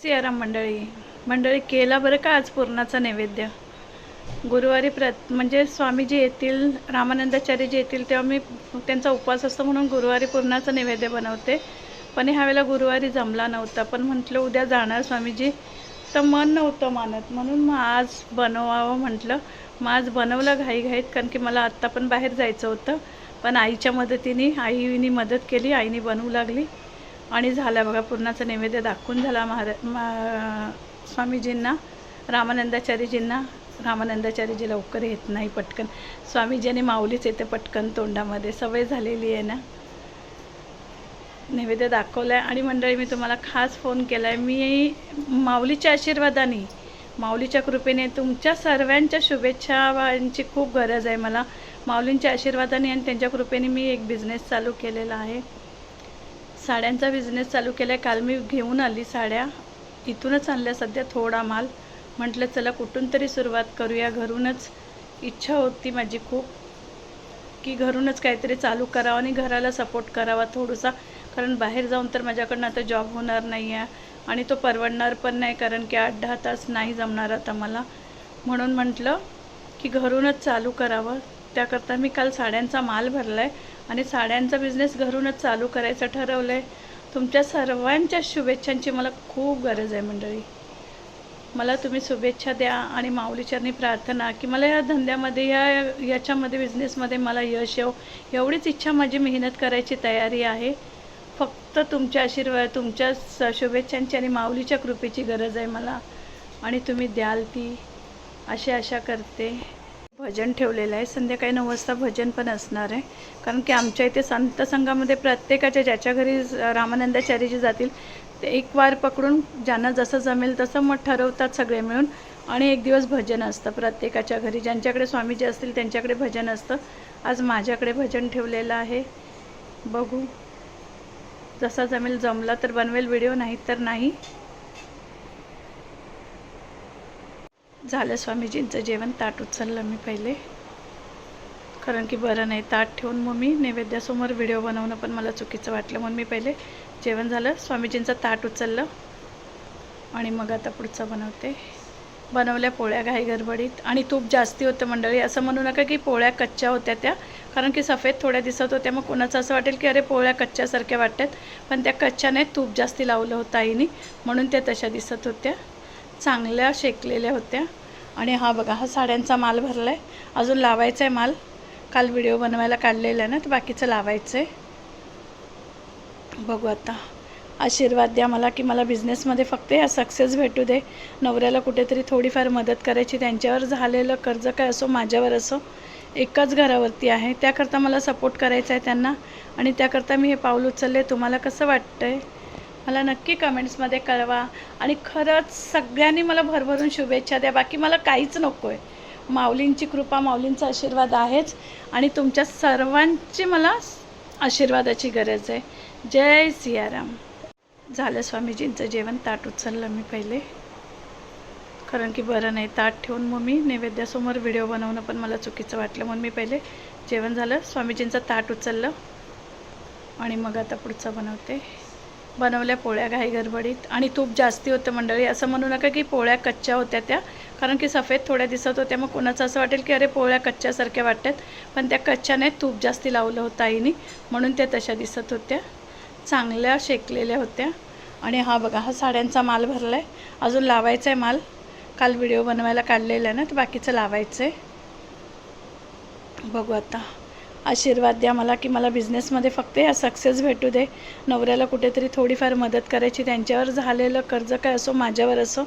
सियाराम मंडळी. मंडळी केला बरं का आज पूर्णाचा नैवेद्य? गुरुवारी प्र म्हणजे स्वामीजी येतील रामानंदाचार्यजी येतील तेव्हा मी त्यांचा उपवास असतो म्हणून गुरुवारी पूर्णाचा नैवेद्य बनवते. पण ह्यावेळेला गुरुवारी जमला नव्हता. पण म्हटलं उद्या जाणार स्वामीजी. तर मन नव्हतं मानत. म्हणून मग आज बनवावं म्हटलं. मग आज बनवलं घाईघाईत कारण की मला आत्ता पण बाहेर जायचं होतं. पण आईच्या मदतीने आईने मदत केली आईने बनवू लागली. आणि झाला बघा पूर्णाचा नैवेद्य दाखवून झाला महारा मा स्वामीजींना रामानंदाचार्यजींना. रामानंदाचार्यजी लवकर येत नाही पटकन. स्वामीजीने माऊलीच येते पटकन तोंडामध्ये. सवय झालेली आहे ना. नैवेद्य दाखवलं आहे आणि मंडळी मी तुम्हाला खास फोन केला आहे मी माऊलीच्या आशीर्वादाने माऊलीच्या कृपेने तुमच्या सर्वांच्या शुभेच्छांची खूप गरज आहे मला. माऊलींच्या आशीर्वादाने आणि त्यांच्या कृपेने मी एक बिझनेस चालू केलेला आहे. साड्यांचा बिझनेस चालू केला आहे काल मी घेऊन आली साड्या. इथूनच आणल्या सध्या थोडा माल. म्हटलं चला कुठून तरी सुरुवात करूया. घरूनच इच्छा होती माझी खूप की घरूनच काहीतरी चालू करावं आणि घराला सपोर्ट करावा थोडासा. कारण बाहेर जाऊन तर माझ्याकडनं आता जॉब होणार नाही आहे आणि तो परवडणार पण नाही कारण की आठ दहा तास नाही जमणार आता मला. म्हणून म्हटलं की घरूनच चालू करावं. त्याकरता मी काल साड्यांचा माल भरला आहे आणि साड्यांचा बिझनेस घरूनच चालू करायचं ठरवलं आहे तुमच्या सर्वांच्या शुभेच्छांची मला खूप गरज आहे मंडळी. मला तुम्ही शुभेच्छा द्या आणि माऊलीचरणी प्रार्थना की मला या धंद्यामध्ये या याच्यामध्ये बिझनेसमध्ये मला यश येऊ एवढीच इच्छा माझी मेहनत करायची तयारी आहे. फक्त तुमच्या आशीर्वाद तुमच्या स- शुभेच्छांची आणि माऊलीच्या कृपेची गरज आहे मला. आणि तुम्ही द्याल ती. अशी आशा करते. भजन ठेवलेलं आहे. संध्याकाळी नऊ वाजता भजन पण असणार आहे. कारण की आमच्या इथे संत संघामध्ये प्रत्येकाच्या ज्याच्या घरी रामानंदाचार्यजी जातील ते एक वार पकडून ज्यांना जसं जमेल तसं मग ठरवतात सगळे मिळून. आणि एक दिवस भजन असतं प्रत्येकाच्या घरी. ज्यांच्याकडे स्वामीजी असतील त्यांच्याकडे भजन असतं. आज माझ्याकडे भजन ठेवलेलं आहे. बघू. जसा जमेल जमला तर बनवेल. व्हिडिओ नाही तर नाही. झालं स्वामीजींचं जेवण ताट उचललं मी पहिले. कारण की बरं नाही ताट ठेवून मग मी नैवेद्यासमोर व्हिडिओ बनवणं पण मला चुकीचं वाटलं म्हणून मी पहिले जेवण झालं स्वामीजींचं ताट उचललं आणि मग आता पुढचं बनवते. बनवल्या पोळ्या घाई गडबडीत आणि तूप जास्ती होतं मंडळी असं म्हणू नका की पोळ्या कच्च्या होत्या त्या कारण की सफेद थोड्या दिसत होत्या मग कोणाचं असं वाटेल की अरे पोळ्या कच्च्यासारख्या वाटतात पण त्या कच्च्याने तूप जास्ती लावलं होतं आईने म्हणून त्या तशा दिसत होत्या. चांगल्या शेकलेल्या होत्या. आणि हा बघा हा साड्यांचा माल भरला आहे अजून लावायचा आहे माल. काल व्हिडिओ बनवायला काढलेला आहे ना तर बाकीचं लावायचं आहे बघू आता. आशीर्वाद द्या मला की मला बिझनेसमध्ये फक्त या सक्सेस भेटू दे. नवऱ्याला कुठेतरी थोडीफार मदत करायची त्यांच्यावर झालेलं कर्ज काय असो माझ्यावर असो एकाच घरावरती आहे. त्याकरता मला सपोर्ट करायचा आहे त्यांना. आणि त्याकरता मी हे पाऊल उचलले. तुम्हाला कसं वाटतं आहे मला नक्की कमेंट्समध्ये कळवा. आणि खरंच सगळ्यांनी मला भरभरून शुभेच्छा द्या. बाकी मला काहीच नको आहे माऊलींची कृपा माऊलींचा आशीर्वाद आहेच. आणि तुमच्या सर्वांची मला आशीर्वादाची गरज आहे. जय सियाराम. झालं स्वामीजींचं जेवण. ताट उचललं मी पहिले. कारण की बरं नाही ताट ठेवून मग मी नैवेद्यासमोर व्हिडिओ बनवणं पण मला चुकीचं वाटलं म्हणून मी पहिले जेवण झालं. स्वामीजींचं ताट उचललं. आणि मग आता पुढचं बनवते. बनवल्या पोळ्या घाई गडबडीत. आणि तूप जास्ती होतं मंडळी. असं म्हणू नका की पोळ्या कच्च्या होत्या त्या. कारण की सफेद थोड्या दिसत होत्या. मग कोणाचं असं वाटेल की अरे पोळ्या कच्च्यासारख्या वाटतात. पण त्या कच्च्याने तूप जास्ती लावलं होतं आईने. म्हणून त्या तशा दिसत होत्या. चांगल्या शेकलेल्या होत्या. आणि हा बघा हा साड्यांचा माल भरला आहे अजून लावायचा आहे माल. काल व्हिडिओ बनवायला काढलेला आहे ना तर बाकीचं लावायचं आहे बघू आता. आशीर्वाद द्या मला की मला बिझनेसमध्ये फक्त या सक्सेस भेटू दे. नवऱ्याला कुठेतरी थोडीफार मदत करायची त्यांच्यावर झालेलं कर्ज काय असो माझ्यावर असो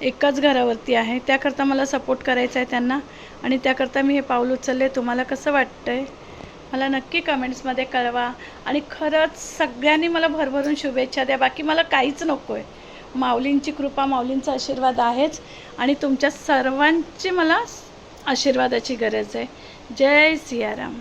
एकाच घरावरती आहे. त्याकरता मला सपोर्ट करायचा आहे त्यांना आणि त्याकरता मी हे पाऊल उचलले. तुम्हाला कसं वाटतं आहे मला नक्की कमेंट्समध्ये कळवा. आणि खरंच सगळ्यांनी मला भरभरून शुभेच्छा द्या. बाकी मला काहीच नको आहे माऊलींची कृपा माऊलींचा आशीर्वाद आहेच आणि तुमच्या सर्वांची मला आशीर्वादाची गरज आहे. जय सियाराम.